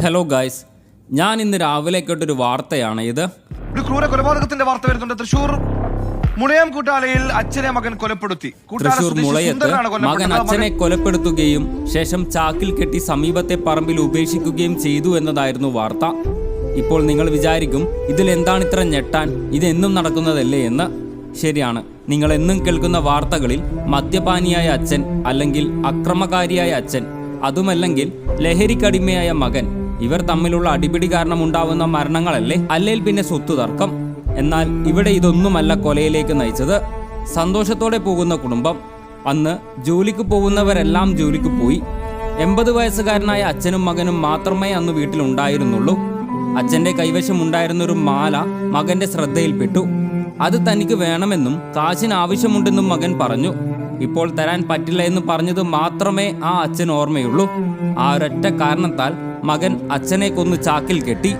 Hello guys ഞാൻ ഇന്ന് രാവിലെ കേട്ടൊരു വാർത്തയാണ് ഇത്. ഒരു ക്രൂര കൊലപാതകത്തിന്റെ വാർത്ത വരുന്നുണ്ട്. തൃശൂർ മുളയം കൂട്ടാലയിൽ അച്ഛനെ മകൻ കൊലപ്പെടുത്തി. തൃശൂർ മുളയത്ത് മകൻ അച്ഛനെ കൊലപ്പെടുത്തുകയും ശേഷം ചാക്കിൽ കെട്ടി സമീപത്തെ പറമ്പിൽ ഉപേക്ഷിക്കുകയും ചെയ്തു എന്നതായിരുന്നു വാർത്ത. ഇപ്പോൾ നിങ്ങൾ വിചാരിക്കും ഇതിൽ എന്താണ് ഇത്ര ഞെട്ടാൻ? ഇതെന്നും നടക്കുന്നതല്ലേ എന്ന്. ശരിയാണ്. നിങ്ങൾ എന്നും കേൾക്കുന്ന വാർത്തകളിൽ മദ്യപാനിയായ അച്ഛൻ അല്ലെങ്കിൽ അക്രമകാരിയായ അച്ഛൻ അതുമല്ലെങ്കിൽ ലഹരിക്കടിമയായ മകൻ ഇവർ തമ്മിലുള്ള അടിപിടി കാരണം ഉണ്ടാവുന്ന മരണങ്ങളല്ലേ? അല്ലേൽ പിന്നെ സ്വത്ത് തർക്കം? എന്നാൽ ഇവിടെ ഇതൊന്നുമല്ല കൊലയിലേക്ക് നയിച്ചത്. സന്തോഷത്തോടെ പോകുന്ന കുടുംബം. അന്ന് ജോലിക്ക് പോകുന്നവരെല്ലാം ജോലിക്ക് പോയി. എൺപത് വയസ്സുകാരനായ അച്ഛനും മകനും മാത്രമേ അന്ന് വീട്ടിലുണ്ടായിരുന്നുള്ളൂ. അച്ഛന്റെ കൈവശം ഉണ്ടായിരുന്നൊരു മാല മകന്റെ ശ്രദ്ധയിൽപ്പെട്ടു. അത് തനിക്ക് വേണമെന്നും കാശിന് ആവശ്യമുണ്ടെന്നും മകൻ പറഞ്ഞു. ഇപ്പോൾ തരാൻ പറ്റില്ല എന്ന് പറഞ്ഞത് മാത്രമേ ആ അച്ഛൻ ഓർമ്മയുള്ളൂ. ആ ഒരൊറ്റ കാരണത്താൽ മകൻ അച്ഛനെ കൊന്ന് ചാക്കിൽ കെട്ടി